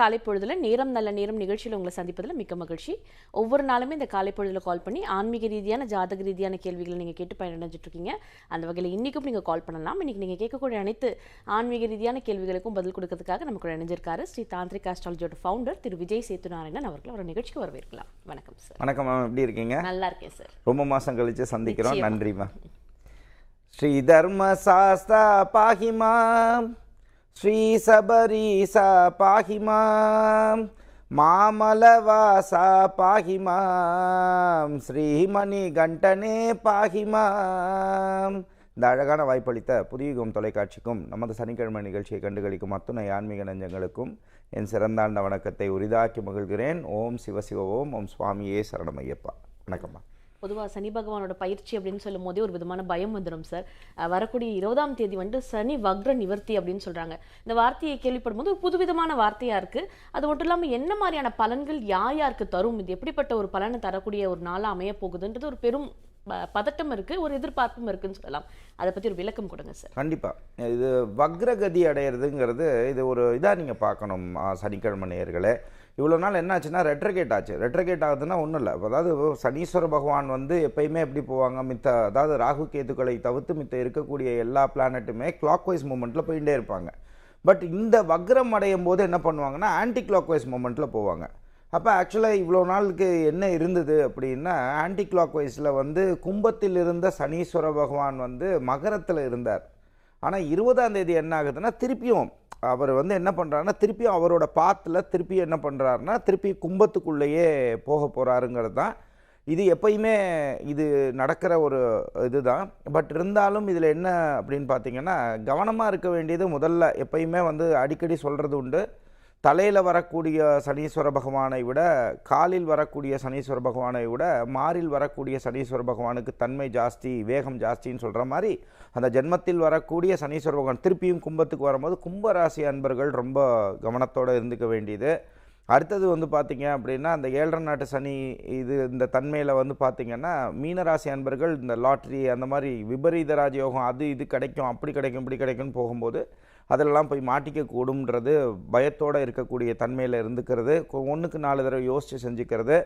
காலை பொழுதுல நேரம் நல்ல நேரம் நிகழ்ச்சியில் உங்களை சந்திப்பதில் மிக்க மகிழ்ச்சி. ஒவ்வொரு நாளுமே இந்த காலை பொழுதுல கால் பண்ணி ஆன்மீக ரீதியான ஜாதக ரீதியான கேள்விகளை நீங்கள் கேட்டு பயனடைஞ்சிட்டு இருக்கீங்க அந்த வகையில் இன்றைக்கும் நீங்கள் கால் பண்ணலாம். இன்னைக்கு நீங்கள் கேட்கக்கூடிய அனைத்து ஆன்மீக ரீதியான கேள்விகளுக்கும் பதில் கொடுக்கறதுக்காக நமக்கு இணைஞ்சிருக்காரு. ஸ்ரீ தாந்திரிக் ஆஸ்ட்ராலஜியோட ஃபவுண்டர் திரு விஜய் சேத்துநாராயணன் அவர்கள் ஒரு நிகழ்ச்சிக்கு வரவேற்கலாம். வணக்கம் சார் வணக்கம் மேம் எப்படி இருக்கீங்க? நல்லா இருக்கேன் சார் ரொம்ப மாதம் கழிச்சு சந்திக்கிறோம். நிச்சயமா. நன்றி மேம் ஸ்ரீ தர்ம சாஸ்தா பாகிமாம் ஸ்ரீ சபரீசா பாகிமாம் மாமலவாசா பாகிமாம் ஸ்ரீமணி கண்டனே பாகிமாம் இந்த அழகான வாய்ப்பளித்த புதியுகம் தொலைக்காட்சிக்கும் நமது சனிக்கிழமை நிகழ்ச்சியை கண்டுகளிக்கும் அத்துணை ஆன்மீக நெஞ்சங்களுக்கும் என் சிறந்தாண்ட வணக்கத்தை உரிதாக்கி மகிழ்கிறேன். ஓம் சிவசிவ ஓம் ஓம் சுவாமியே சரணமையப்பா. வணக்கம்மா. பொதுவாக சனி பகவானோட பயிற்சி அப்படின்னு சொல்லும் போதே ஒரு விதமான பயம் வந்துடும் சார். வரக்கூடிய இருபதாம் தேதி வந்து சனி வக்ர நிவர்த்தி அப்படின்னு சொல்றாங்க. இந்த வார்த்தையை கேள்விப்படும் போது ஒரு புதுவிதமான வார்த்தையா இருக்கு. அது மட்டும் இல்லாமல் என்ன மாதிரியான பலன்கள் யார் யாருக்கு தரும்? இது எப்படிப்பட்ட ஒரு பலனை தரக்கூடிய ஒரு நாளாக அமைய போகுதுன்றது ஒரு பெரும் ப- பதட்டம் இருக்கு ஒரு எதிர்பார்ப்பும் இருக்குன்னு சொல்லலாம். அதை பத்தி ஒரு விளக்கம் கொடுங்க சார். கண்டிப்பாக இது வக்ரகதி அடையிறதுங்கிறது இது ஒரு இதாக நீங்கள் பார்க்கணும் சனிக்கிழமை நேயர்களே. இவ்வளோ நாள் என்னாச்சுன்னா ரெட்ரகேட் ஆச்சு. ரெட்ரகேட் ஆகுதுன்னா ஒன்றும் இல்லை. அதாவது சனீஸ்வர பகவான் வந்து எப்பயுமே எப்படி போவாங்க? மித்த அதாவது ராகு கேதுக்களை தவிர்த்து மித்த இருக்கக்கூடிய எல்லா பிளானட்டுமே கிளாக் வைஸ் மூமெண்ட்டில் போயிட்டே இருப்பாங்க. பட் இந்த வக்ரம் அடையும் போது என்ன பண்ணுவாங்கன்னா ஆன்டி கிளாக் வைஸ் மூமெண்ட்டில் போவாங்க. அப்போ ஆக்சுவலாக இவ்வளோ நாளுக்கு என்ன இருந்தது அப்படின்னா ஆன்டி கிளாக் வைஸில் வந்து கும்பத்தில் இருந்த சனீஸ்வர பகவான் வந்து மகரத்தில் இருந்தார். ஆனால் இருபதாம் தேதி என்ன ஆகுதுன்னா திருப்பியும் அவர் வந்து என்ன பண்ணுறாருன்னா திருப்பியும் அவரோட பாத்தில் திருப்பி என்ன பண்ணுறாருன்னா திருப்பி கும்பத்துக்குள்ளேயே போக போகிறாருங்கிறது தான். இது எப்பயுமே இது நடக்கிற ஒரு இதுதான். பட் இருந்தாலும் இதில் என்ன அப்படின்னு பார்த்தீங்கன்னா கவனமாக இருக்க வேண்டியது முதல்ல எப்பயுமே வந்து அடிக்கடி சொல்கிறது உண்டு. தலையில் வரக்கூடிய சனீஸ்வர பகவானை விட காலில் வரக்கூடிய சனீஸ்வர பகவானை விட மாரில் வரக்கூடிய சனீஸ்வர பகவானுக்கு தன்மை ஜாஸ்தி வேகம் ஜாஸ்தின்னு சொல்கிற மாதிரி அந்த ஜென்மத்தில் வரக்கூடிய சனீஸ்வர பகவான் திருப்பியும் கும்பத்துக்கு வரும்போது கும்பராசி அன்பர்கள் ரொம்ப கவனத்தோடு இருந்துக்க வேண்டியது. அடுத்தது வந்து பார்த்திங்க அப்படின்னா அந்த ஏழரை நாட்டு சனி இது இந்த தன்மையில் வந்து பார்த்திங்கன்னா மீனராசி அன்பர்கள் இந்த லாட்ரி அந்த மாதிரி விபரீத ராஜயோகம் அது இது கிடைக்கும் அப்படி கிடைக்கும் இப்படி கிடைக்கும்னு போகும்போது அதெல்லாம் போய் மாட்டிக்க கூடும்ன்றது பயத்தோடு இருக்கக்கூடிய தன்மையில் இருந்துக்கிறது. ஒன்றுக்கு நாலு தடவை யோசித்து செஞ்சுக்கிறது.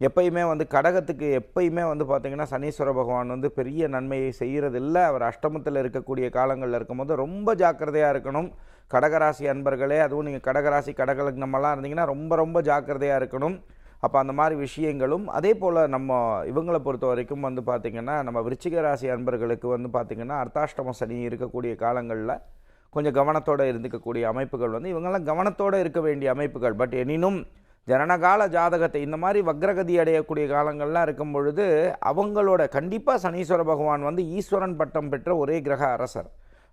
எப்பயுமே வந்து கடகத்துக்கு எப்பயுமே வந்து பார்த்திங்கன்னா சனீஸ்வர பகவான் வந்து பெரிய நன்மையை செய்கிறதில்ல அவர் அஷ்டமத்தில் இருக்கக்கூடிய காலங்களில் இருக்கும்போது ரொம்ப ஜாக்கிரதையாக இருக்கணும். கடகராசி அன்பர்களே அதுவும் நீங்கள் கடகராசி கடகலக்னமெல்லாம் இருந்தீங்கன்னா ரொம்ப ரொம்ப ஜாக்கிரதையாக இருக்கணும். அப்போ அந்த மாதிரி விஷயங்களும் அதே போல் நம்ம இவங்களை பொறுத்த வரைக்கும் வந்து பார்த்திங்கன்னா நம்ம விருச்சிக ராசி அன்பர்களுக்கு வந்து பார்த்திங்கன்னா அர்த்தாஷ்டம சனி இருக்கக்கூடிய காலங்களில் கொஞ்சம் கவனத்தோடு இருந்துக்கக்கூடிய அமைப்புகள் வந்து இவங்கெல்லாம் கவனத்தோடு இருக்க வேண்டிய அமைப்புகள். பட் எனினும் ஜனனகால ஜாதகத்தை இந்த மாதிரி வக்ரகதி அடையக்கூடிய காலங்கள்லாம் இருக்கும் பொழுது அவங்களோட கண்டிப்பாக சனீஸ்வர பகவான் வந்து ஈஸ்வரன் பட்டம் பெற்ற ஒரே கிரக அரசர்.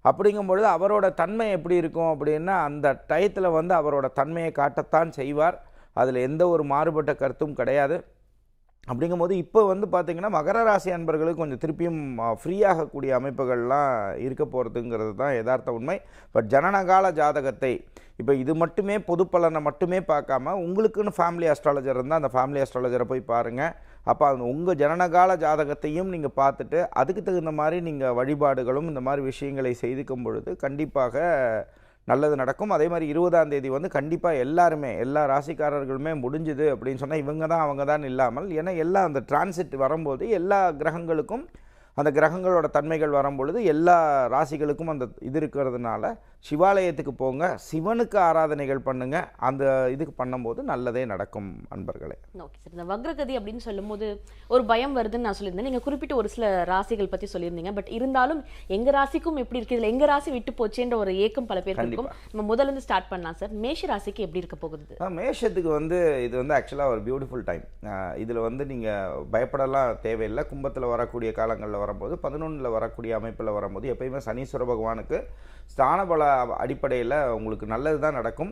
அப்படிங்கும் பொழுது அவரோட தன்மை எப்படி இருக்கும் அப்படின்னா அந்த டயத்தில் வந்து அவரோட தன்மையை காட்டத்தான் செய்வார். அதில் எந்த ஒரு மாறுபட்ட கருத்தும் கிடையாது. அப்படிங்கும்போது இப்போ வந்து பார்த்திங்கன்னா மகர ராசி அன்பர்களுக்கு கொஞ்சம் திருப்பியும் ஃப்ரீயாகக்கூடிய அமைப்புகள்லாம் இருக்க போகிறதுங்கிறது தான் யதார்த்த உண்மை. பட் ஜனனகால ஜாதகத்தை இப்போ இது மட்டுமே பொது பலனை மட்டுமே பார்க்காம உங்களுக்குன்னு ஃபேமிலி அஸ்ட்ராலஜர் இருந்தால் அந்த ஃபேமிலி அஸ்ட்ராலஜரை போய் பாருங்கள் அப்போ அந்த உங்கள் ஜனனகால ஜாதகத்தையும் நீங்கள் பார்த்துட்டு அதுக்கு தகுந்த மாதிரி நீங்கள் வழிபாடுகளும் இந்த மாதிரி விஷயங்களை செய்துக்கும் பொழுது கண்டிப்பாக நல்லது நடக்கும். அதே மாதிரி இருபதாம் தேதி வந்து கண்டிப்பாக எல்லாருமே எல்லா ராசிக்காரர்களுமே முடிஞ்சுது அப்படின்னு சொன்னால் இவங்க தான் அவங்க தான் இல்லாமல். ஏன்னா எல்லா அந்த டிரான்சிட் வரும்போது எல்லா கிரகங்களுக்கும் அந்த கிரகங்களோட தன்மைகள் வரும்பொழுது எல்லா ராசிகளுக்கும் அந்த இது இருக்கிறதுனால சிவாலயத்துக்கு போங்க சிவனுக்கு ஆராதனைகள் பண்ணுங்க. அந்த இதுக்கு பண்ணும்போது நல்லதே நடக்கும் அன்பர்களே. ஓகே சார் இந்த வக்ரகதி அப்படின்னு சொல்லும்போது ஒரு பயம் வருதுன்னு நான் சொல்லியிருந்தேன். நீங்க குறிப்பிட்ட ஒரு சில ராசிகள் பத்தி சொல்லியிருந்தீங்க. பட் இருந்தாலும் எங்க ராசிக்கும் எப்படி இருக்கு இதுல எங்க ராசி விட்டு போச்சேன்ற ஒரு ஏக்கம் பல பேருக்கு இருக்கும். நம்ம முதல்ல இருந்து ஸ்டார்ட் பண்ணலாம் சார் மேஷ ராசிக்கு எப்படி இருக்க போகுது? மேஷத்துக்கு வந்து இது வந்து ஆக்சுவலாக ஒரு பியூட்டிஃபுல் டைம் இதில் வந்து நீங்கள் பயப்படலாம் தேவையில்லை. கும்பத்தில் வரக்கூடிய காலங்களில் வரும்போது பதினொன்றில் வரக்கூடிய அமைப்பில் வரும்போது எப்பயுமே சனீஸ்வர பகவானுக்கு ஸ்தானபல அடிப்படையில் உங்களுக்கு நல்லது தான் நடக்கும்.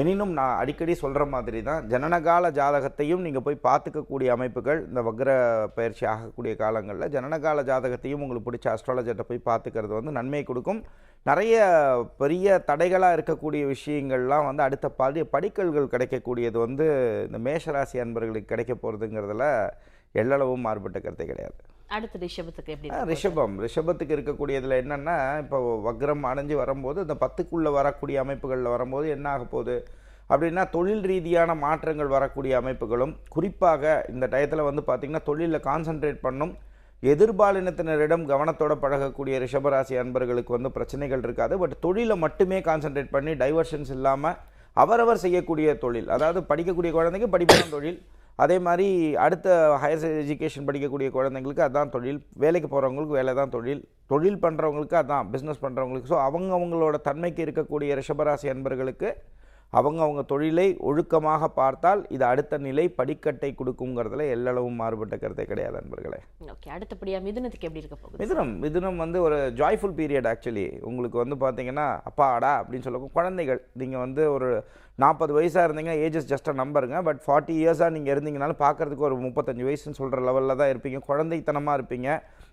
எனினும் நான் அடிக்கடி சொல்கிற மாதிரி தான் ஜனனகால ஜாதகத்தையும் நீங்கள் போய் பார்த்துக்கக்கூடிய அமைப்புகள் இந்த வக்ர பயிற்சி ஆகக்கூடிய காலங்களில் ஜனனகால ஜாதகத்தையும் உங்களுக்கு பிடிச்ச அஸ்ட்ராலஜர்கிட்ட போய் பார்த்துக்கிறது வந்து நன்மை கொடுக்கும். நிறைய பெரிய தடைகளாக இருக்கக்கூடிய விஷயங்கள்லாம் வந்து அடுத்த படி படிக்கல்கள் கிடைக்கக்கூடியது வந்து இந்த மேஷராசி அன்பர்களுக்கு கிடைக்க போகிறதுங்கிறதுல எல்லளவும் மாறுபட்ட கருத்தே கிடையாது. அடுத்த ரிஷபத்துக்கு எப்படி ரிஷபம். ரிஷபத்துக்கு இருக்கக்கூடியதில் என்னென்னா இப்போ வக்ரம் அடைஞ்சு வரும்போது இந்த பத்துக்குள்ளே வரக்கூடிய அமைப்புகளில் வரும்போது என்ன ஆக போகுது? அப்படின்னா தொழில் ரீதியான மாற்றங்கள் வரக்கூடிய அமைப்புகளும் குறிப்பாக இந்த டயத்தில் வந்து பார்த்திங்கன்னா தொழிலில் கான்சென்ட்ரேட் பண்ணும் எதிர்பாலினத்தினரிடம் கவனத்தோட பழகக்கூடிய ரிஷபராசி அன்பர்களுக்கு வந்து பிரச்சனைகள் இருக்காது. பட் தொழிலை மட்டுமே கான்சென்ட்ரேட் பண்ணி டைவர்ஷன்ஸ் இல்லாமல் அவரவர் செய்யக்கூடிய தொழில் அதாவது படிக்கக்கூடிய குழந்தைங்க படிப்பான தொழில் அதே மாதிரி அடுத்த ஹையர் எஜுகேஷன் படிக்கக்கூடிய குழந்தைங்களுக்கு அதான் தொழில் வேலைக்கு போகிறவங்களுக்கு வேலை தான் தொழில் தொழில் பண்ணுறவங்களுக்கு அதான் பிஸ்னஸ் பண்ணுறவங்களுக்கு ஸோ அவங்க அவங்களோட தன்மைக்கு இருக்கக்கூடிய ரிஷபராசி அன்பர்களுக்கு அவங்க அவங்க தொழிலை ஒழுக்கமாக பார்த்தால் இது அடுத்த நிலை படிக்கட்டை கொடுக்குங்கிறதுல எல்லளவும் மாறுபட்ட கருத்தே கிடையாது அன்பர்களே. ஓகே அடுத்தபடியா மிதுனத்துக்கு எப்படி இருக்க போகுது? மிதுனம் மிதுனம் வந்து ஒரு ஜாய்ஃபுல் பீரியட் ஆக்சுவலி உங்களுக்கு வந்து பார்த்தீங்கன்னா அப்பாடா அப்படின்னு சொல்ல குழந்தைகள். நீங்கள் வந்து ஒரு நாற்பது வயசாக இருந்தீங்கன்னா ஏஜஸ் ஜஸ்ட் நம்பருங்க பட் ஃபார்ட்டி இயர்ஸாக நீங்கள் இருந்தீங்கனாலும் பார்க்குறதுக்கு ஒரு முப்பத்தஞ்சு வயசுன்னு சொல்கிற லெவலில் தான் இருப்பீங்க. குழந்தைத்தனமாக இருப்பீங்க.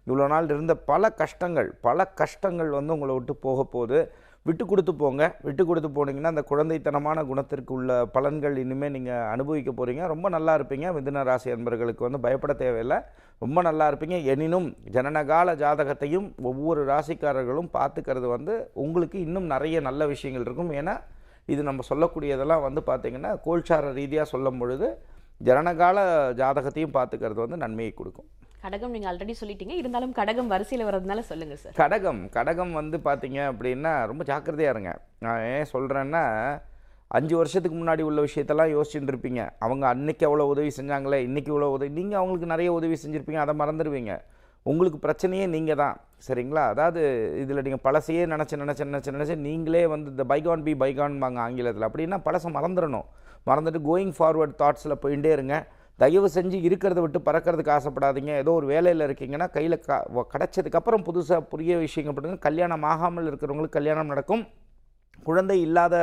இவ்வளோ நாள் இருந்த பல கஷ்டங்கள் பல கஷ்டங்கள் வந்து உங்களை விட்டு போக போகுது. விட்டு கொடுத்து போங்க. விட்டு கொடுத்து போனீங்கன்னா அந்த குழந்தைத்தனமான குணத்திற்கு உள்ள பலன்கள் இனிமேல் நீங்கள் அனுபவிக்க போகிறீங்க ரொம்ப நல்லா இருப்பீங்க. மிதுன ராசி அன்பர்களுக்கு வந்து பயப்பட தேவையில்லை. ரொம்ப நல்லா இருப்பீங்க. எனினும் ஜனனகால ஜாதகத்தையும் ஒவ்வொரு ராசிக்காரர்களும் பார்த்துக்கிறது வந்து உங்களுக்கு இன்னும் நிறைய நல்ல விஷயங்கள் இருக்கும். ஏன்னா இது நம்ம சொல்லக்கூடியதெல்லாம் வந்து பார்த்திங்கன்னா கோல்சார ரீதியாக சொல்லும் பொழுது ஜனனகால ஜாதகத்தையும் பார்த்துக்கிறது வந்து நன்மையை கொடுக்கும். கடகம் நீங்க ஆல்ரெடி சொல்லிட்டீங்க. இருந்தாலும் கடகம் வரிசையில் வர்றதுனால சொல்லுங்க சார் கடகம். கடகம் வந்து பார்த்தீங்க அப்படின்னா ரொம்ப ஜாக்கிரதையாக இருங்க. நான் ஏன் சொல்கிறேன்னா அஞ்சு வருஷத்துக்கு முன்னாடி உள்ள விஷயத்தெல்லாம் யோசிச்சுட்டு இருப்பீங்க. அவங்க அன்னைக்கு அவ்வளோ உதவி செஞ்சாங்களே இன்றைக்கி இவ்வளோ உதவி நீங்கள் அவங்களுக்கு நிறைய உதவி செஞ்சுருப்பீங்க அதை மறந்துடுவீங்க. உங்களுக்கு பிரச்சனையே நீங்கள் தான். சரிங்களா? அதாவது இதில் நீங்கள் பழசையே நினச்சி நினச்சி நினச்சி நினச்சி நீங்களே வந்து இந்த பைகான் பி பைகான்பாங்க ஆங்கிலத்தில். அப்படின்னா பழசை மறந்துடணும். மறந்துட்டு கோயிங் ஃபார்வர்ட் தாட்ஸில் போயிட்டே இருங்க. தயவு செஞ்சு இருக்கிறத விட்டு பறக்கிறதுக்கு ஆசைப்படாதீங்க. ஏதோ ஒரு வேலையில் இருக்கீங்கன்னா கையில் க கிடச்சதுக்கப்புறம் புதுசாக புரிய விஷயங்கள் பண்ணுங்க. கல்யாணம் ஆகாமல் இருக்கிறவங்களுக்கு கல்யாணம் நடக்கும். குழந்தை இல்லாத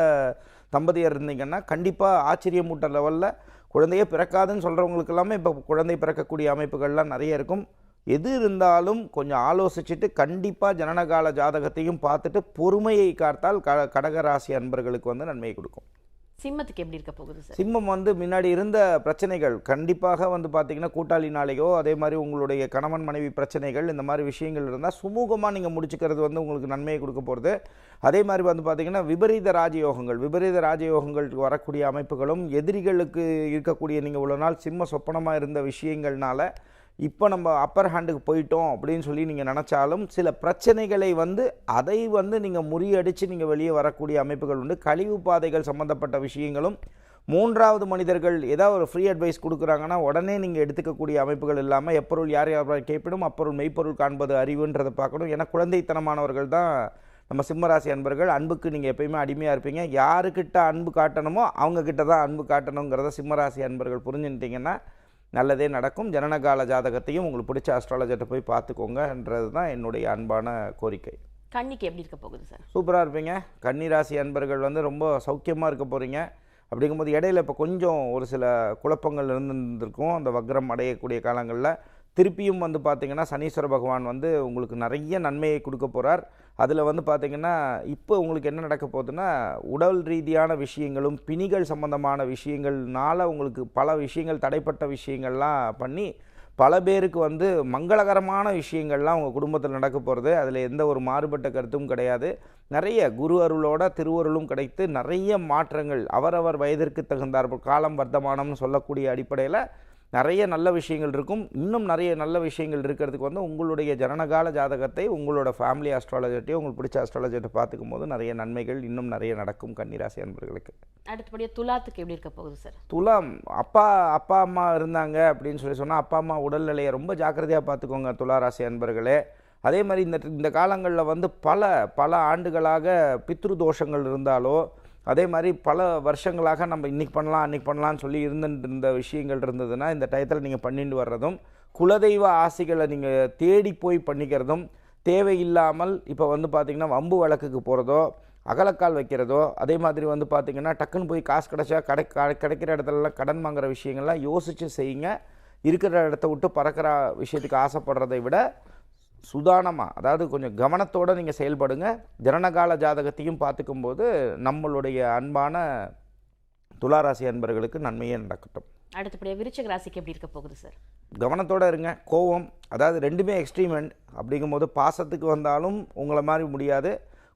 தம்பதியர் இருந்தீங்கன்னா கண்டிப்பாக ஆச்சரியமூட்ட லெவலில் குழந்தையே பிறக்காதுன்னு சொல்கிறவங்களுக்கு எல்லாமே இப்போ குழந்தை பிறக்கக்கூடிய அமைப்புகள்லாம் நிறைய இருக்கும். எது இருந்தாலும் கொஞ்சம் ஆலோசிச்சுட்டு கண்டிப்பாக ஜனனகால ஜாதகத்தையும் பார்த்துட்டு பொறுமையை காத்தால் க கடகராசி அன்பர்களுக்கு வந்து நன்மையை கொடுக்கும். சிம்மத்துக்கு எப்படி இருக்க போகுது சார் சிம்மம் வந்து முன்னாடி இருந்த பிரச்சனைகள். கண்டிப்பாக வந்து பார்த்தீங்கன்னா கூட்டாளினாலேயோ அதே மாதிரி உங்களுடைய கணவன் மனைவி பிரச்சனைகள் இந்த மாதிரி விஷயங்கள் இருந்தால் சுமூகமாக நீங்கள் முடிச்சுக்கிறது வந்து உங்களுக்கு நன்மையை கொடுக்க போகிறது அதே மாதிரி வந்து பார்த்தீங்கன்னா விபரீத ராஜயோகங்கள். விபரீத ராஜயோகங்களுக்கு வரக்கூடிய அமைப்புகளும் எதிரிகளுக்கு இருக்கக்கூடிய நீங்கள் இவ்வளோ நாள் சிம்ம சொப்பனமாக இருந்த விஷயங்கள்னால இப்போ நம்ம அப்பர் ஹேண்டுக்கு போயிட்டோம் அப்படின்னு சொல்லி நீங்கள் நினச்சாலும் சில பிரச்சனைகளை வந்து அதை வந்து நீங்கள் முறியடித்து நீங்கள் வெளியே வரக்கூடிய அமைப்புகள் உண்டு. கழிவு பாதைகள் சம்மந்தப்பட்ட விஷயங்களும் மூன்றாவது மனிதர்கள் ஏதாவது ஒரு ஃப்ரீ அட்வைஸ் கொடுக்குறாங்கன்னா உடனே நீங்கள் எடுத்துக்கக்கூடிய அமைப்புகள் இல்லாமல் எப்பொருள் யார் யார் கேட்பிடும் அப்பொருள் மெய்ப்பொருள் காண்பது அறிவுன்றதை பார்க்கணும். ஏன்னா குழந்தைத்தனமானவர்கள் தான் நம்ம சிம்மராசி அன்பர்கள். அன்புக்கு நீங்கள் எப்பயுமே அடிமையாக இருப்பீங்க. யாருக்கிட்ட அன்பு காட்டணுமோ அவங்கக்கிட்ட தான் அன்பு காட்டணுங்கிறத சிம்மராசி அன்பர்கள் புரிஞ்சுட்டிங்கன்னா நல்லதே நடக்கும். ஜனனகால ஜாதகத்தையும் உங்களுக்கு பிடிச்ச அஸ்ட்ராலஜர்கிட்ட போய் பார்த்துக்கோங்கன்றது தான் என்னுடைய அன்பான கோரிக்கை. கன்னிக்கு எப்படி இருக்க போகுது சார் சூப்பராக இருப்பீங்க. கன்னிராசி அன்பர்கள் வந்து ரொம்ப சௌக்கியமாக இருக்க போகிறீங்க அப்படிங்கும்போது இடையில இப்போ கொஞ்சம் ஒரு சில குழப்பங்கள் இருந்திருக்கும் அந்த வக்ரம் அடையக்கூடிய காலங்களில் திருப்பியும் வந்து பார்த்திங்கன்னா சனீஸ்வர பகவான் வந்து உங்களுக்கு நிறைய நன்மையை கொடுக்க போகிறார் அதில் வந்து பார்த்திங்கன்னா இப்போ உங்களுக்கு என்ன நடக்க போகுதுன்னா உடல் ரீதியான விஷயங்களும் பிணிகள் சம்பந்தமான விஷயங்கள்னால உங்களுக்கு பல விஷயங்கள் தடைப்பட்ட விஷயங்கள்லாம் பண்ணி பல பேருக்கு வந்து மங்களகரமான விஷயங்கள்லாம் உங்கள் குடும்பத்தில் நடக்க போகிறது அதில் எந்த ஒரு மாறுபட்ட கருத்தும் கிடையாது. நிறைய குரு அருளோட திருவருளும் கிடைத்து நிறைய மாற்றங்கள் அவரவர் வயதிற்கு தகுந்தார் காலம் வர்த்தமானம்னு சொல்லக்கூடிய அடிப்படையில் நிறைய நல்ல விஷயங்கள் இருக்கும். இன்னும் நிறைய நல்ல விஷயங்கள் இருக்கிறதுக்கு வந்து உங்களுடைய ஜனனகால ஜாதகத்தை உங்களோட ஃபேமிலி அஸ்ட்ராலஜர்ட்டையும் உங்களுக்கு பிடிச்ச அஸ்ட்ராலஜர்ட்டை பார்த்துக்கும் போது நிறைய நன்மைகள் இன்னும் நிறைய நடக்கும் கன்னிராசி அன்பர்களுக்கு. அடுத்தபடியா துலாத்துக்கு எப்படி இருக்க போகுது சார்? துலாம் அப்பா அப்பா அம்மா இருந்தாங்க அப்படின்னு சொல்லி சொன்னால் அப்பா அம்மா உடல்நிலையை ரொம்ப ஜாக்கிரதையாக பார்த்துக்கோங்க துளாராசி அன்பர்களே. அதே மாதிரி இந்த இந்த காலங்களில் வந்து பல பல ஆண்டுகளாக பித்ரு தோஷங்கள் இருந்தாலோ அதே மாதிரி பல வருஷங்களாக நம்ம இன்றைக்கி பண்ணலாம் அன்றைக்கி பண்ணலாம்னு சொல்லி இருந்துட்டு இருந்த விஷயங்கள் இருந்ததுன்னா இந்த டயத்தில் நீங்கள் பண்ணிட்டு வர்றதும் குலதெய்வ ஆசைகளை நீங்கள் தேடி போய் பண்ணிக்கிறதும் தேவையில்லாமல் இப்போ வந்து பார்த்திங்கன்னா வம்பு வழக்குக்கு போகிறதோ அகலக்கால் வைக்கிறதோ அதே மாதிரி வந்து பார்த்திங்கன்னா டக்குன்னு போய் காசு கிடச்சா கடை கிடைக்கிற இடத்துலலாம் கடன் வாங்குகிற விஷயங்கள்லாம் யோசித்து செய்யுங்க. இருக்கிற இடத்த விட்டு பறக்கிற விஷயத்துக்கு ஆசைப்படுறதை விட சுதானமாக அதாவது கொஞ்சம் கவனத்தோடு நீங்கள் செயல்படுங்க. ஜனனகால ஜாதகத்தையும் பார்த்துக்கும்போது நம்மளுடைய அன்பான துளாராசி அன்பர்களுக்கு நன்மையே நடக்கட்டும். அடுத்தபடியா விருச்சிக ராசிக்கு எப்படி இருக்க போகுது சார் கவனத்தோட இருங்க. கோவம் அதாவது ரெண்டுமே எக்ஸ்ட்ரீமெண்ட் அப்படிங்கும்போது பாசத்துக்கு வந்தாலும் உங்களை மாதிரி முடியாது.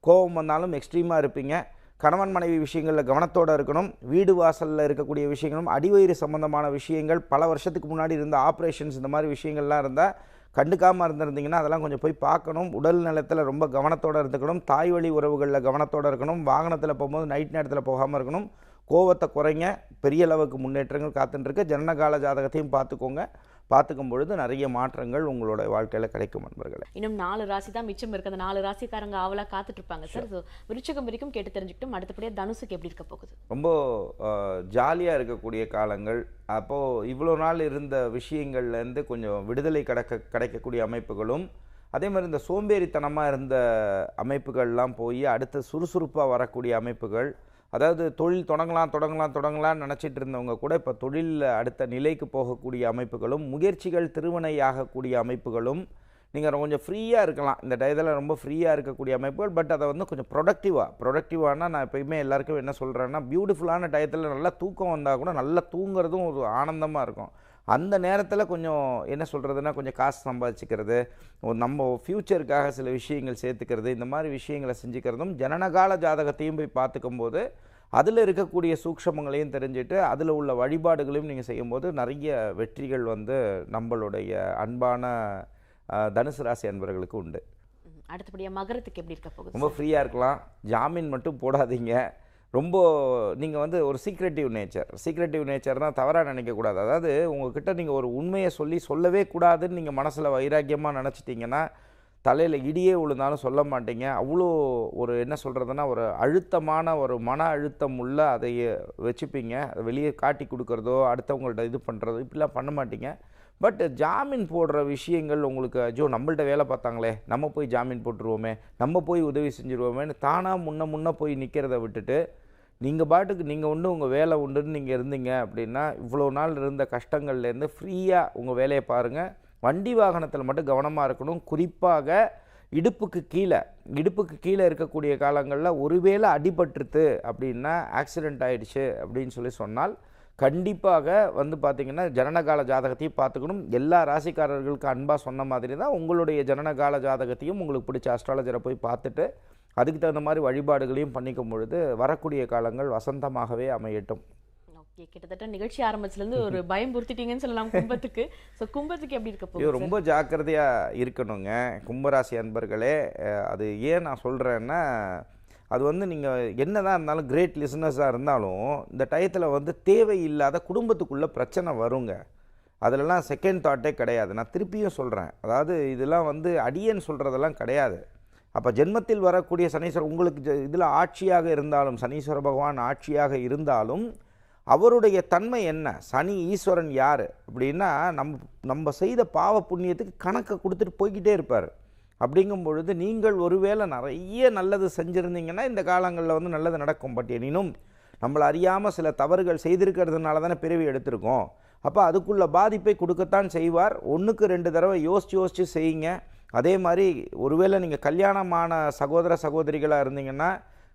கோவம் வந்தாலும் எக்ஸ்ட்ரீமாக இருப்பீங்க. கணவன் மனைவி விஷயங்களில் கவனத்தோடு இருக்கணும். வீடு வாசலில் இருக்கக்கூடிய விஷயங்களும் அடிவயிறு சம்பந்தமான விஷயங்கள் பல வருஷத்துக்கு முன்னாடி இருந்த ஆப்ரேஷன்ஸ் இந்த மாதிரி விஷயங்கள்லாம் இருந்தால் கண்டுக்காமல் இருந்திருந்தீங்கன்னா அதெல்லாம் கொஞ்சம் போய் பார்க்கணும். உடல் நலத்தில் ரொம்ப கவனத்தோடு இருந்துக்கணும். தாய் வழி உறவுகளில் கவனத்தோடு இருக்கணும். வாகனத்தில் போகும்போது நைட் நேரத்தில் போகாமல் இருக்கணும். கோவத்தை குறைங்க. பெரிய அளவுக்கு முன்னேற்றங்கள் காத்துட்டுருக்கு ஜனனகால ஜாதகத்தையும் பார்த்துக்கோங்க. பார்த்துக்கும் பொழுது நிறைய மாற்றங்கள் உங்களோட வாழ்க்கையில் கிடைக்கும் நண்பர்களே. இன்னும் நாலு ராசி தான் மிச்சம் இருக்கு. அந்த நாலு ராசிக்காரங்க ஆவலா காத்துட்டு இருப்பாங்க சார் விருச்சகம் வரைக்கும் கேட்டு தெரிஞ்சுக்கிட்டும் அடுத்தபடியா தனுசுக்கு எப்படி இருக்க போகுது? ரொம்ப ஜாலியாக இருக்கக்கூடிய காலங்கள். அப்போது இவ்வளோ நாள் இருந்த விஷயங்கள்லேருந்து கொஞ்சம் விடுதலை கிடைக்க கிடைக்கக்கூடிய அமைப்புகளும் அதே மாதிரி இந்த சோம்பேறித்தனமாக இருந்த அமைப்புகள்லாம் போய் அடுத்து சுறுசுறுப்பாக வரக்கூடிய அமைப்புகள் அதாவது தொழில் தொடங்கலாம் தொடங்கலாம் தொடங்கலாம்னு நினச்சிட்டு இருந்தவங்க கூட இப்போ தொழிலில் அடுத்த நிலைக்கு போகக்கூடிய அமைப்புகளும் முயற்சிகள் திருவினையாகக்கூடிய அமைப்புகளும் நீங்கள் கொஞ்சம் ஃப்ரீயாக இருக்கலாம். இந்த டயத்தில் ரொம்ப ஃப்ரீயாக இருக்கக்கூடிய அமைப்புகள் பட் அதை வந்து கொஞ்சம் ப்ரொடக்டிவாக ப்ரொடக்டிவானால் நான் எப்பயுமே எல்லாருக்கும் என்ன சொல்கிறேன்னா பியூட்டிஃபுல்லான டயத்தில் நல்லா தூக்கம் வந்தால் கூட நல்லா தூங்குறதும் ஒரு ஆனந்தமாக இருக்கும். அந்த நேரத்தில் கொஞ்சம் என்ன சொல்கிறதுனா கொஞ்சம் காசு சம்பாதிச்சுக்கிறது ஒரு நம்ம ஃப்யூச்சருக்காக சில விஷயங்கள் சேர்த்துக்கிறது இந்த மாதிரி விஷயங்களை செஞ்சுக்கிறதும் ஜனனகால ஜாதகத்தையும் போய் பார்த்துக்கும் போது அதில் இருக்கக்கூடிய சூக்ஷமங்களையும் தெரிஞ்சுட்டு அதில் உள்ள வழிபாடுகளையும் நீங்கள் செய்யும்போது நிறைய வெற்றிகள் வந்து நம்மளுடைய அன்பான தனுசு ராசி அன்பர்களுக்கு உண்டு. ம், அடுத்தபடியா மகரத்துக்கு எப்படி இருக்க போகுது? ரொம்ப ஃப்ரீயாக இருக்கலாம். ஜாமீன் மட்டும் போடாதீங்க. ரொம்ப நீங்கள் வந்து ஒரு சீக்ரெட்டிவ் நேச்சர் சீக்ரெட்டிவ் நேச்சர் தான் தவறாக நினைக்கக்கூடாது. அதாவது உங்கள்கிட்ட நீங்கள் ஒரு உண்மையை சொல்லி சொல்லவே கூடாதுன்னு நீங்கள் மனசில் வைராக்கியமாக நினச்சிட்டிங்கன்னா தலையில் இடியே விழுந்தாலும் சொல்ல மாட்டீங்க. அவ்வளோ ஒரு என்ன சொல்கிறதுனா ஒரு அழுத்தமான ஒரு மன அழுத்தம் உள்ள அதை வச்சுப்பீங்க. அதை வெளியே காட்டி கொடுக்குறதோ அடுத்தவங்கள்ட்ட இது பண்ணுறதோ இப்படிலாம் பண்ண மாட்டீங்க. பட் ஜாமீன் போடுற விஷயங்கள் உங்களுக்கு ஐயோ நம்மள்ட்ட வேலை பார்த்தாங்களே நம்ம போய் ஜாமீன் போட்டுருவோமே நம்ம போய் உதவி செஞ்சுருவோமேன்னு தானாக முன்ன முன்ன போய் நிற்கிறத விட்டுட்டு நீங்கள் பாட்டுக்கு நீங்கள் உண்டு உங்கள் வேலை உண்டுன்னு நீங்கள் இருந்தீங்க அப்படின்னா இவ்வளோ நாள் இருந்த கஷ்டங்கள்லேருந்து ஃப்ரீயாக உங்கள் வேலையை பாருங்கள் வண்டி வாகனத்தில் மட்டும் கவனமாக இருக்கணும். குறிப்பாக இடுப்புக்கு கீழே. இடுப்புக்கு கீழே இருக்கக்கூடிய காலங்களில் ஒருவேளை அடிபட்டுருது அப்படின்னா ஆக்சிடெண்ட் ஆகிடுச்சு அப்படின்னு சொல்லி சொன்னால் கண்டிப்பாக வந்து பார்த்திங்கன்னா ஜனனகால ஜாதகத்தையும் பார்த்துக்கணும். எல்லா ராசிக்காரர்களுக்கு அன்பாக சொன்ன மாதிரி தான் உங்களுடைய ஜனனகால ஜாதகத்தையும் உங்களுக்கு பிடிச்ச அஸ்ட்ராலஜரை போய் பார்த்துட்டு அதுக்கு தகுந்த மாதிரி வழிபாடுகளையும் பண்ணிக்கும் பொழுது வரக்கூடிய காலங்கள் வசந்தமாகவே அமையட்டும். ஓகே கிட்டத்தட்ட நிகழ்ச்சி ஆரம்பத்துல இருந்து ஒரு பயம் பொருத்திட்டீங்கன்னு சொல்லலாம் கும்பத்துக்கு. ஸோ கும்பத்துக்கு எப்படி இருக்க போகுது ரொம்ப ஜாக்கிரதையாக இருக்கணுங்க கும்பராசி அன்பர்களே. அது ஏன் நான் சொல்கிறேன்னா அது வந்து நீங்கள் என்னதான் இருந்தாலும் கிரேட் லிசனர்ஸாக இருந்தாலும் இந்த டயத்தில் வந்து தேவையில்லாத குடும்பத்துக்குள்ளே பிரச்சனை வருங்க. அதிலலாம் செகண்ட் தாட்டே கிடையாது. நான் திருப்பியும் சொல்கிறேன் அதாவது இதெல்லாம் வந்து அடியேன்னு சொல்கிறதெல்லாம் கிடையாது. அப்போ ஜென்மத்தில் வரக்கூடிய சனீஸ்வரர் உங்களுக்கு இதில் ஆட்சியாக இருந்தாலும் சனீஸ்வர பகவான் ஆட்சியாக இருந்தாலும் அவருடைய தன்மை என்ன? சனி ஈஸ்வரன் யார்? அப்படின்னா நம் நம்ம செய்த பாவ புண்ணியத்துக்கு கணக்கை கொடுத்துட்டு போய்கிட்டே இருப்பார். அப்படிங்கும் பொழுது நீங்கள் ஒருவேளை நிறைய நல்லது செஞ்சுருந்தீங்கன்னா இந்த காலங்களில் வந்து நல்லது நடக்கும். பட் எனினும் நம்மளை அறியாமல் சில தவறுகள் செய்திருக்கிறதுனால தானே பிறவி எடுத்திருக்கோம். அப்போ அதுக்குள்ள பாதிப்பை கொடுக்கத்தான் செய்வார். ஒன்றுக்கு ரெண்டு தடவை யோசிச்சு யோசிச்சு செய்யுங்க. அதே மாதிரி ஒருவேளை நீங்கள் கல்யாணமான சகோதர சகோதரிகளாக இருந்தீங்கன்னா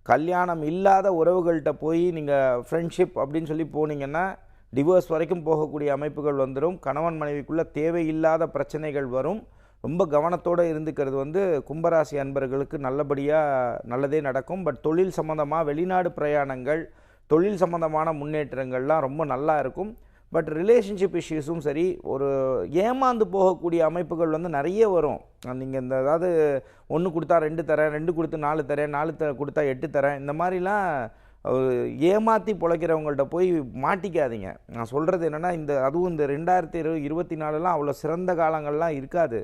கல்யாணம் இல்லாத உறவுகள்கிட்ட போய் நீங்கள் ஃப்ரெண்ட்ஷிப் அப்படின்னு சொல்லி போனீங்கன்னா டிவோர்ஸ் வரைக்கும் போகக்கூடிய அமைப்புகள் வந்துடும் கணவன் மனைவிக்குள்ளே தேவையில்லாத பிரச்சனைகள் வரும். ரொம்ப கவனத்தோடு இருந்துக்கிறது வந்து கும்பராசி அன்பர்களுக்கு நல்லபடியாக நல்லதே நடக்கும். பட் தொழில் சம்மந்தமாக வெளிநாடு பிரயாணங்கள் தொழில் சம்மந்தமான முன்னேற்றங்கள்லாம் ரொம்ப நல்லா இருக்கும். பட் ரிலேஷன்ஷிப் இஷ்யூஸும் சரி ஒரு ஏமாந்து போகக்கூடிய அமைப்புகள் வந்து நிறைய வரும். நீங்கள் இந்த அதாவது ஒன்று கொடுத்தா ரெண்டு தரேன் ரெண்டு கொடுத்து நாலு தரேன் நாலு த கொடுத்தா எட்டு தரேன் இந்த மாதிரிலாம் ஏமாற்றி பிழைக்கிறவங்கள்ட்ட போய் மாட்டிக்காதீங்க. நான் சொல்கிறது என்னென்னா இந்த அதுவும் இந்த ரெண்டாயிரத்தி இரு இருபத்தி நாலுலாம் அவ்வளோ சிறந்த காலங்கள்லாம் இருக்காது.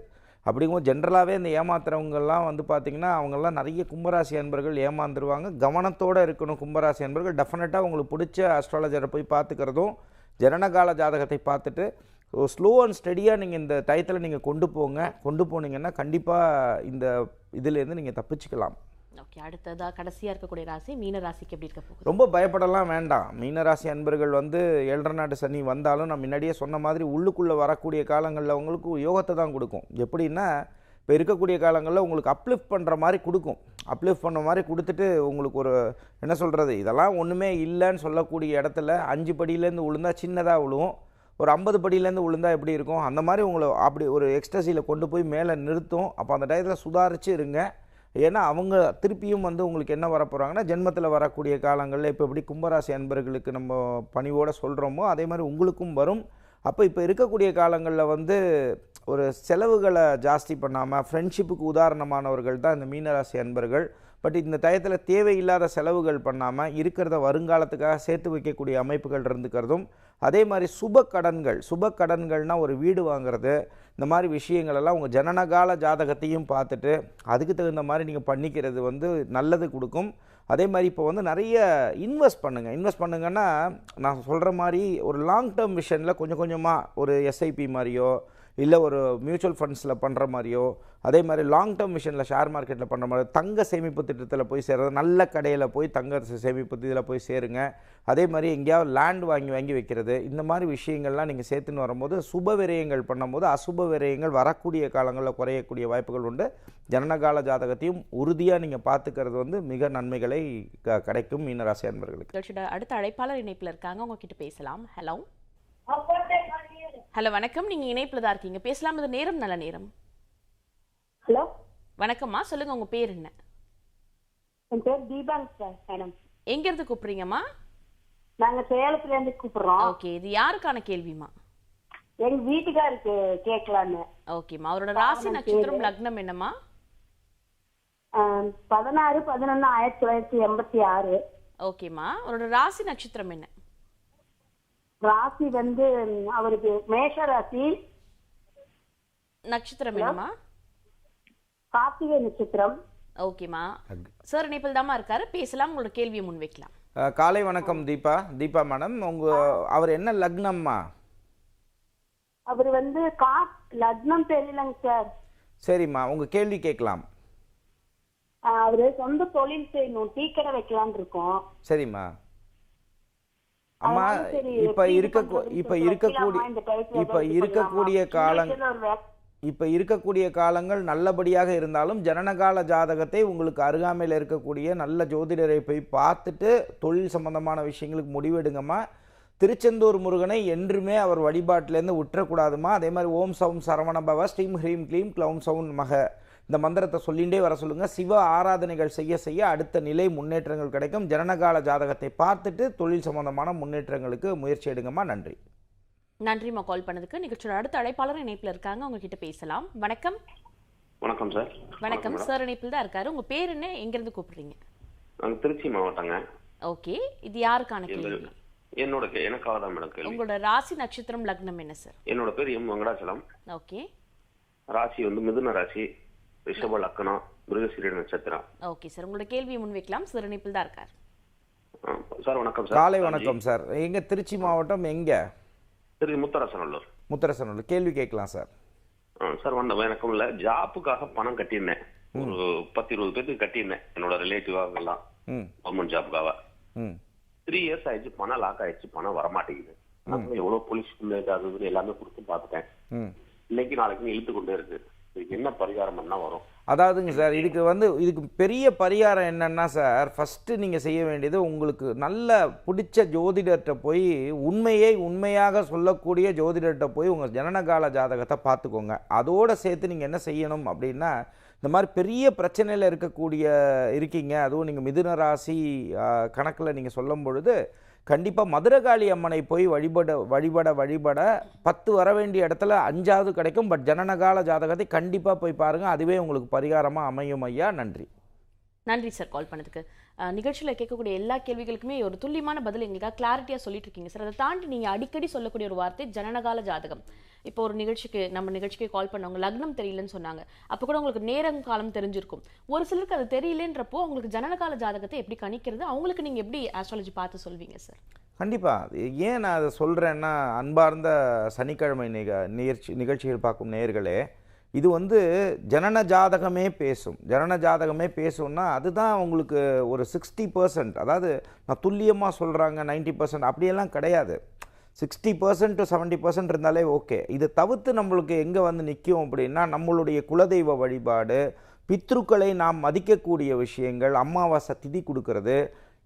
அப்படிங்கும்போது ஜென்ரலாகவே இந்த ஏமாத்துறவங்கெல்லாம் வந்து பார்த்திங்கன்னா அவங்கெல்லாம் நிறைய கும்பராசி அன்பர்கள் ஏமாந்துருவாங்க. கவனத்தோடு இருக்கணும் கும்பராசி அன்பர்கள். டெஃபினட்டாக உங்களுக்கு பிடிச்ச அஸ்ட்ராலஜரை போய் பார்த்துக்கிறதும் ஜனனகால ஜாதகத்தை பார்த்துட்டு ஸ்லோ அண்ட் ஸ்டடியாக நீங்கள் இந்த டயத்தில் நீங்கள் கொண்டு போங்க. கொண்டு போனீங்கன்னா கண்டிப்பாக இந்த இதுலேருந்து நீங்கள் தப்பிச்சுக்கலாம். ஓகே அடுத்ததா கடைசியா இருக்கக்கூடிய ராசி மீன ராசிக்கு எப்படி இருக்க போகுது? ரொம்ப பயப்படலாம் வேண்டாம். மீனராசி அன்பர்கள் வந்து ஏழரை நாட்டு சனி வந்தாலும் நான் முன்னாடியே சொன்ன மாதிரி உள்ளுக்குள்ளே வரக்கூடிய காலங்களில் உங்களுக்கு யோகத்தை தான் கொடுக்கும். எப்படின்னா இப்போ இருக்கக்கூடிய காலங்களில் உங்களுக்கு அப்லிஃப்ட் பண்ணுற மாதிரி கொடுக்கும். அப்லிஃப்ட் பண்ண மாதிரி கொடுத்துட்டு உங்களுக்கு ஒரு என்ன சொல்கிறது இதெல்லாம் ஒன்றுமே இல்லைன்னு சொல்லக்கூடிய இடத்துல அஞ்சு படியிலேருந்து விழுந்தா சின்னதாக விழுவும். ஒரு ஐம்பது படியிலேருந்து விழுந்தா எப்படி இருக்கும்? அந்த மாதிரி உங்களை அப்படி ஒரு எக்ஸ்டசியில் கொண்டு போய் மேலே நிறுத்தும். அப்போ அந்த டயத்தில் சுதாரித்து இருங்க. ஏன்னா அவங்க திருப்பியும் வந்து உங்களுக்கு என்ன வரப்போகிறாங்கன்னா ஜென்மத்தில் வரக்கூடிய காலங்களில் இப்போ எப்படி கும்பராசி அன்பர்களுக்கு நம்ம பணிவோடு சொல்கிறோமோ அதே மாதிரி உங்களுக்கும் வரும். அப்போ இப்போ இருக்கக்கூடிய காலங்களில் வந்து ஒரு செலவுகளை ஜாஸ்தி பண்ணாமல் ஃப்ரெண்ட்ஷிப்புக்கு உதாரணமானவர்கள் தான் இந்த மீனராசி அன்பர்கள். பட் இந்த டயத்தில் தேவையில்லாத செலவுகள் பண்ணாமல் இருக்கிறத வருங்காலத்துக்காக சேர்த்து வைக்கக்கூடிய அமைப்புகள் இருந்துக்கிறதும் அதே மாதிரி சுப கடன்கள் சுப கடன்கள்னால் ஒரு வீடு வாங்குறது இந்த மாதிரி விஷயங்களெல்லாம் உங்கள் ஜனனகால ஜாதகத்தையும் பார்த்துட்டு அதுக்கு தகுந்த மாதிரி நீங்கள் பண்ணிக்கிறது வந்து நல்லது கொடுக்கும். அதே மாதிரி இப்போ வந்து நிறைய இன்வெஸ்ட் பண்ணுங்கள் இன்வெஸ்ட் பண்ணுங்கன்னா நான் சொல்கிற மாதிரி ஒரு லாங் டேர்ம் விஷனில் கொஞ்சம் கொஞ்சமாக ஒரு எஸ்ஐபி மாதிரியோ இல்லை ஒரு மியூச்சுவல் ஃபண்ட்ஸில் பண்ணுற மாதிரியோ அதே மாதிரி லாங் டேர்ம் விஷனில் ஷேர் மார்க்கெட்டில் பண்ணுற மாதிரி தங்க சேமிப்பு திட்டத்தில் போய் சேர்றது நல்ல கடையில் போய் தங்க சேமிப்பு இதில் போய் சேருங்க. அதே மாதிரி எங்கேயாவது லேண்ட் வாங்கி வாங்கி வைக்கிறது இந்த மாதிரி விஷயங்கள்லாம் நீங்கள் சேர்த்துன்னு வரும்போது சுப விரயங்கள் பண்ணும்போது அசுப விரயங்கள் வரக்கூடிய காலங்களில் குறையக்கூடிய வாய்ப்புகள் உண்டு. ஜனனகால ஜாதகத்தையும் உறுதியாக நீங்கள் பார்த்துக்கிறது வந்து மிக நன்மைகளை க- கிடைக்கும் மீனராசி அன்பர்களுக்கு. அடுத்த அழைப்பாளர் இணைப்புல இருக்காங்க. உங்ககிட்ட பேசலாம். ஹலோ ஹலோ வணக்கம். நீங்க இணைப்புல தான் இருக்கீங்க? பேசலாம். இது நேரம் நல்ல நேரம். ஹலோ? வணக்கம்மா. சொல்லுங்க உங்க பேர் என்ன? என் பேர் தீபாங்க சார் மேடம். எங்க இருந்து கூப்பிடுறீங்கம்மா? நாங்க சேலத்துல இருந்து கூப்பிடுறோம். ஓகே. இது யாருக்கான கேள்விமா எங்க வீட்டுக்காருக்கு கேட்கலான்னு. ஓகேம்மா. அவரோட ராசி நட்சத்திரம் லக்னம் என்னம்மா? பதினாறு பதினொன்னு ஆயிரத்தி தொள்ளாயிரத்தி எண்பத்தி ஆறு. ஓகேம்மா. அவரோட ராசி நட்சத்திரம் என்ன? ராசி வந்து அவருக்கு மேஷ ராசி நட்சத்திரம் என்னம்மா கார்த்திகை நட்சத்திரம். ஓகேம்மா சார் இணைப்பில் தாம்மா இருக்காரு. பேசலாம் உங்களோட கேள்வியை முன்வைக்கலாம். அஹ், காலை வணக்கம் தீபா. தீபா மேடம் உங்கள் அவர் என்ன லக்னம்மா? அவர் வந்து கா லக்னம் தெரியலங்க சார் சரிம்மா உங்கள் கேள்வி கேட்கலாம். அவரு சொந்த தொழில் செய்யணும் டீ கடை வைக்கலாம்னு இருக்கோம். சரிம்மா. அம்மா இப்போ இருக்க இப்போ இருக்கக்கூடிய இப்போ இருக்கக்கூடிய வே- இப்போ இருக்கக்கூடிய காலங்கள் நல்லபடியாக இருந்தாலும் ஜனனகால ஜாதகத்தை உங்களுக்கு அருகாமையில் இருக்கக்கூடிய நல்ல ஜோதிடரை போய் பார்த்துட்டு தொழில் சம்பந்தமான விஷயங்களுக்கு முடிவெடுங்கம்மா. திருச்செந்தூர் முருகனை என்றுமே அவர் வழிபாட்டிலேருந்து விட்டுறக்கூடாதுமா அதே மாதிரி ஓம் சௌம் சரவண பவ ஸ்ரீம் ஹ்ரீம் க்ளீம் க்ளௌம் சவுன் மக இந்த மந்திரத்தை சொல்லிகிட்டே வர சொல்லுங்கள் சிவ ஆராதனைகள் செய்ய செய்ய அடுத்த நிலை முன்னேற்றங்கள் கிடைக்கும். ஜனனகால ஜாதகத்தை பார்த்துட்டு தொழில் சம்பந்தமான முன்னேற்றங்களுக்கு முயற்சி எடுங்கம்மா. நன்றி. நன்றிம்மா கால் பண்ணதுக்கு. நிகழ்ச்சியோட அடுத்த அழைப்பாளர் இணைப்பில் இருக்காங்க. உங்ககிட்ட பேசலாம். வணக்கம். வணக்கம் சார். வணக்கம். சார் இணைப்பில் தான் இருக்காரு. உங்க பேர் என்ன? எங்கிருந்து கூப்பிடுறீங்க? நாங்கள் திருச்சி மாவட்டங்க. ஓகே. இது யாருக்கான கேள்வி? என்னோட எனக்காக தான் மேடம் கேள்வி. உங்களோட ராசி நட்சத்திரம் லக்னம் என்ன சார்? என்னோட பேர் எம் வெங்கடாச்சலம். ஓகே. ராசி வந்து மிதுன ராசி. ரிஷப லக்கணம் மிருகசீர நட்சத்திரம். Okay sir. உங்களோட கேள்வியை முன்வைக்கலாம். சார் இணைப்பில் தான் இருக்கார். சார் வணக்கம் சார். காலை வணக்கம் சார். எங்க? திருச்சி மாவட்டம் எங்கே? திரு முத்தரசனல்லூர் முத்தரசனூர் கேள்வி கேட்கலாம் சார். சார் வந்த வணக்கம் இல்ல. ஜாப்புக்காக பணம் கட்டியிருந்தேன். ஒரு பத்து இருபது பேருக்கு கட்டியிருந்தேன். என்னோட ரிலேட்டிவாக எல்லாம். கவர்மெண்ட் ஜாப்புக்காக த்ரீ இயர்ஸ் ஆயிடுச்சு. பணம் லாக் ஆயிடுச்சு. பணம் வரமாட்டேங்குது. நான் எவ்வளவு போலீஸ் எல்லாமே கொடுத்து பார்த்துட்டேன். ம். இன்னைக்கு நாளைக்கு இழுத்து கொண்டே இருக்கு. இதுக்கு என்ன பரிகாரம் என்ன வரும்? அதாவதுங்க சார் இதுக்கு வந்து இதுக்கு பெரிய பரிகாரம் என்னன்னா சார் ஃபஸ்ட்டு நீங்கள் செய்ய வேண்டியது உங்களுக்கு நல்ல பிடிச்ச ஜோதிடர்கிட்ட போய் உண்மையை உண்மையாக சொல்லக்கூடிய ஜோதிடர்கிட்ட போய் உங்கள் ஜனனகால ஜாதகத்தை பார்த்துக்கோங்க. அதோடு சேர்த்து நீங்கள் என்ன செய்யணும் அப்படின்னா இந்த மாதிரி பெரிய பிரச்சனையில் இருக்கக்கூடிய இருக்கீங்க. அதுவும் நீங்கள் மிதுன ராசி கணக்கில் நீங்கள் சொல்லும் பொழுது கண்டிப்பாக மதுரகாளி அம்மனை போய் வழிபட வழிபட வழிபட பத்து வர வேண்டிய இடத்துல அஞ்சாவது கிடைக்கும். பட் ஜனனகால ஜாதகத்தை கண்டிப்பாக போய் பாருங்கள் அதுவே உங்களுக்கு பரிகாரமாக அமையும் ஐயா. நன்றி. நன்றி சார் கால் பண்ணதுக்கு. நிகழ்ச்சியில் கேட்கக்கூடிய எல்லா கேள்விகளுக்குமே ஒரு துல்லியமான பதில் எங்களுக்காக கிளாரிட்டியாக சொல்லிட்டு இருக்கீங்க சார். அதை தாண்டி நீங்கள் அடிக்கடி சொல்லக்கூடிய ஒரு வார்த்தை ஜனனகால ஜாதகம். இப்போ ஒரு நிகழ்ச்சிக்கு நம்ம நிகழ்ச்சிக்கு கால் பண்ணவங்க லக்னம் தெரியலன்னு சொன்னாங்க. அப்போ கூட உங்களுக்கு நேரம் காலம் தெரிஞ்சிருக்கும். ஒரு சிலருக்கு அது தெரியலன்றப்போ அவங்களுக்கு ஜனனகால ஜாதகத்தை எப்படி கணிக்கிறது? அவங்களுக்கு நீங்கள் எப்படி ஆஸ்ட்ராலஜி பார்த்து சொல்வீங்க சார்? கண்டிப்பாக ஏன் நான் அதை சொல்கிறேன்னா அன்பார்ந்த சனிக்கிழமை நிக நிகழ்ச்சி நிகழ்ச்சிகள் பார்க்கும் நேர்களே இது வந்து ஜனன ஜாதகமே பேசும். ஜனன ஜாதகமே பேசும்னா அதுதான் உங்களுக்கு ஒரு சிக்ஸ்டி பர்சன்ட் அதாவது நான் துல்லியமாக சொல்கிறாங்க 90% பர்சன்ட் அப்படியெல்லாம் கிடையாது. Sixty percent to seventy percent இருந்தாலே ஓகே. இதை தவிர்த்து நம்மளுக்கு எங்கே வந்து நிற்கும் அப்படின்னா நம்மளுடைய குலதெய்வ வழிபாடு பித்ருக்களை நாம் மதிக்கக்கூடிய விஷயங்கள் அமாவாசை திதி கொடுக்கறது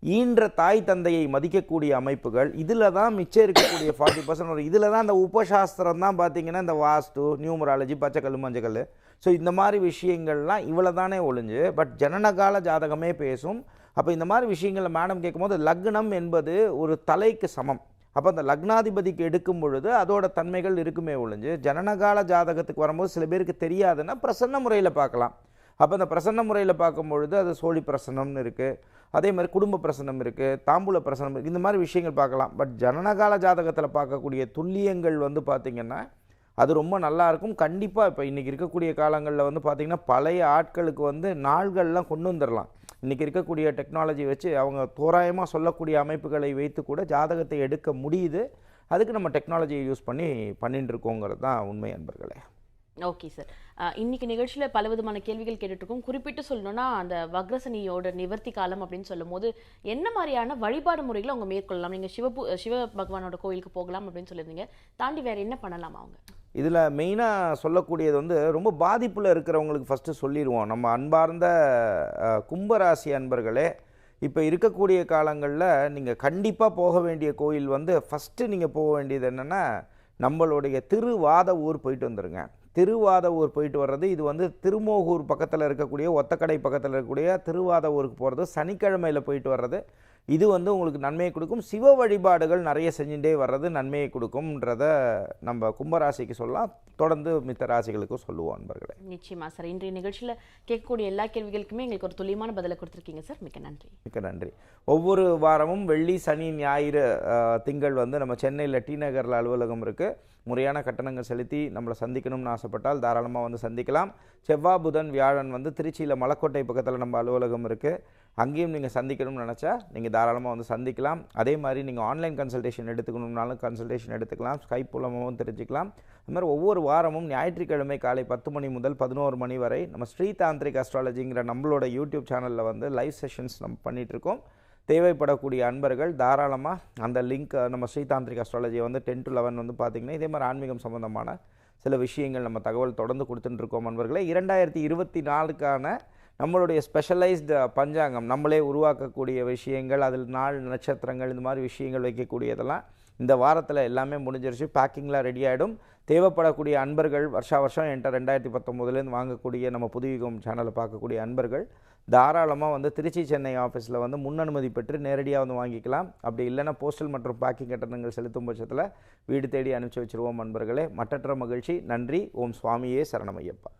ஈன்ற தாய் தந்தையை மதிக்கக்கூடிய அமைப்புகள் இதில் தான் மிச்சம் இருக்கக்கூடிய ஃபார்ட்டி பர்சன்ட் வரும் இதில் தான் இந்த உபசாஸ்திரம் தான் பார்த்தீங்கன்னா இந்த வாஸ்து நியூமராலஜி பச்சைக்கல் மஞ்சக்கல் ஸோ இந்த மாதிரி விஷயங்கள்லாம் இவ்வளோ தானே ஒழிஞ்சு பட் ஜனனகால ஜாதகமே பேசும். அப்போ இந்த மாதிரி விஷயங்களை மேடம் கேட்கும்போது லக்னம் என்பது ஒரு தலைக்கு சமம். அப்போ அந்த லக்னாதிபதிக்கு எடுக்கும் பொழுது அதோட தன்மைகள் இருக்குமே ஒழிஞ்சு ஜனனகால ஜாதகத்துக்கு வரும்போது சில பேருக்கு தெரியாதுன்னா பிரசன்ன முறையில் பார்க்கலாம். அப்போ அந்த பிரசன்ன முறையில் பார்க்கும்பொழுது அது சோழி பிரசன்னம்னு இருக்குது அதே மாதிரி குடும்ப பிரசனம் இருக்குது தாம்பூல பிரசனம் இருக்குது இந்த மாதிரி விஷயங்கள் பார்க்கலாம். பட் ஜனனகால ஜாதகத்தில் பார்க்கக்கூடிய துல்லியங்கள் வந்து பார்த்திங்கன்னா அது ரொம்ப நல்லா இருக்கும். கண்டிப்பாக இப்போ இன்றைக்கி இருக்கக்கூடிய காலங்களில் வந்து பார்த்திங்கன்னா பழைய ஆட்களுக்கு வந்து நாள்கள்லாம் கொண்டு வந்துடலாம் இன்றைக்கி இருக்கக்கூடிய டெக்னாலஜி வச்சு அவங்க தோராயமாக சொல்லக்கூடிய அமைப்புகளை வைத்து கூட ஜாதகத்தை எடுக்க முடியுது. அதுக்கு நம்ம டெக்னாலஜியை யூஸ் பண்ணி பண்ணிட்டு இருக்கோங்கிறது தான் உண்மை அன்பர்களே. ஓகே சார் இன்னைக்கு நிகழ்ச்சியில் பல விதமான கேள்விகள் கேட்டுட்ருக்கோம். குறிப்பிட்டு சொல்லணும்னா அந்த வக்ரசனியோட நிவர்த்தி காலம் அப்படின்னு சொல்லும்போது என்ன மாதிரியான வழிபாடு முறைகளை அவங்க மேற்கொள்ளலாம்? நீங்கள் சிவபு சிவ பகவானோட கோயிலுக்கு போகலாம் அப்படின்னு சொல்லியிருந்தீங்க. தாண்டி வேறு என்ன பண்ணலாம் அவங்க? இதில் மெயினாக சொல்லக்கூடியது வந்து ரொம்ப பாதிப்பில் இருக்கிறவங்களுக்கு ஃபஸ்ட்டு சொல்லிடுவோம் நம்ம அன்பார்ந்த கும்பராசி அன்பர்களே இப்போ இருக்கக்கூடிய காலங்களில் நீங்கள் கண்டிப்பாக போக வேண்டிய கோயில் வந்து ஃபஸ்ட்டு நீங்கள் போக வேண்டியது என்னென்னா நம்மளுடைய திருவாத ஊர் போயிட்டு வந்துருங்க. திருவாதவூர் போயிட்டு வர்றது இது வந்து திருமோகூர் பக்கத்தில் இருக்கக்கூடிய ஒத்தக்கடை பக்கத்தில் இருக்கக்கூடிய திருவாதவூருக்கு போகிறது சனிக்கிழமையில் போயிட்டு வர்றது. இது வந்து உங்களுக்கு நன்மையை கொடுக்கும். சிவ வழிபாடுகள் நிறைய செஞ்சுட்டே வர்றது நன்மையை கொடுக்கும்ன்றத நம்ம கும்பராசிக்கு சொல்லலாம். தொடர்ந்து மித்த ராசிகளுக்கும் சொல்லுவோம் அன்பர்களே நிச்சயமா சார். இன்றைய நிகழ்ச்சியில கேட்கக்கூடிய எல்லா கேள்விகளுக்குமே எங்களுக்கு ஒரு துல்லியமான பதிலை கொடுத்துருக்கீங்க சார். மிக்க நன்றி. மிக்க நன்றி. ஒவ்வொரு வாரமும் வெள்ளி சனி ஞாயிறு திங்கள் வந்து நம்ம சென்னையில் டி நகரில் அலுவலகம் இருக்குது முறையான கட்டணங்கள் செலுத்தி நம்மளை சந்திக்கணும்னு ஆசைப்பட்டால் தாராளமாக வந்து சந்திக்கலாம். செவ்வாய் புதன் வியாழன் வந்து திருச்சியில் மலக்கோட்டை பக்கத்தில் நம்ம அலுவலகம் இருக்குது அங்கேயும் நீங்கள் சந்திக்கணும்னு நினச்சா நீங்கள் தாராளமாக வந்து சந்திக்கலாம். அதே மாதிரி நீங்கள் ஆன்லைன் கன்சல்டேஷன் எடுத்துக்கணும்னாலும் கன்சல்டேஷன் எடுத்துக்கலாம். ஸ்கைப் மூலமாகவும் தெரிஞ்சுக்கலாம். அது மாதிரி ஒவ்வொரு வாரமும் ஞாயிற்றுக்கிழமை காலை பத்து மணி முதல் பதினோரு மணி வரை நம்ம ஸ்ரீ தாந்திரிக் அஸ்ட்ராலஜிங்கிற நம்மளோட யூடியூப் சேனலில் வந்து லைவ் செஷன்ஸ் நம்ம பண்ணிகிட்ருக்கோம் தேவைப்படக்கூடிய அன்பர்கள் தாராளமாக அந்த லிங்க் நம்ம ஸ்ரீதாந்திரிக் அஸ்ட்ராலஜியை வந்து டென் டு லெவன் வந்து பார்த்திங்கன்னா இதே மாதிரி ஆன்மீகம் சம்மந்தமான சில விஷயங்கள் நம்ம தகவல் தொடர்ந்து கொடுத்துட்டுருக்கோம் அன்பர்களை அன்பர்களே. இரண்டாயிரத்தி இருபத்தி நாலுக்கான நம்மளுடைய ஸ்பெஷலைஸ்டு பஞ்சாங்கம் நம்மளே உருவாக்கக்கூடிய விஷயங்கள் அதில் நாள் நட்சத்திரங்கள் இந்த மாதிரி விஷயங்கள் வைக்கக்கூடியதெல்லாம் இந்த வாரத்தில் எல்லாமே முடிஞ்சிருச்சு. பேக்கிங்லாம் ரெடி ஆகிடும் தேவைப்படக்கூடிய அன்பர்கள் வருஷா வருஷம் என்கிட்ட ரெண்டாயிரத்தி பத்தொம்போதுலேருந்து வாங்கக்கூடிய நம்ம புதுவிகம் சேனலை பார்க்கக்கூடிய அன்பர்கள் தாராளமாக வந்து திருச்சி சென்னை ஆஃபீஸில் வந்து முன் அனுமதி பெற்று நேரடியாக வந்து வாங்கிக்கலாம். அப்படி இல்லைன்னா போஸ்டல் மற்றும் பேக்கிங் கட்டணங்கள் செலுத்தும் பட்சத்தில் வீடு தேடி அனுப்பிச்சி வச்சிருவோம் அன்பர்களே. மட்டற்ற மகிழ்ச்சி. நன்றி. ஓம் சுவாமியே சரணமையப்பா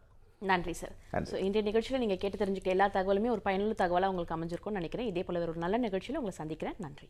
நன்றி சார் ஸோ இன்றைய நிகழ்ச்சியில் நீங்கள் கேட்டு தெரிஞ்சுக்கிட்ட எல்லா தகவலுமே ஒரு பயனுள்ள தகவலாக உங்களுக்கு அமைஞ்சிருக்கும்னு நினைக்கிறேன். இதே போல ஒரு நல்ல நிகழ்ச்சியில் உங்களை சந்திக்கிறேன். நன்றி.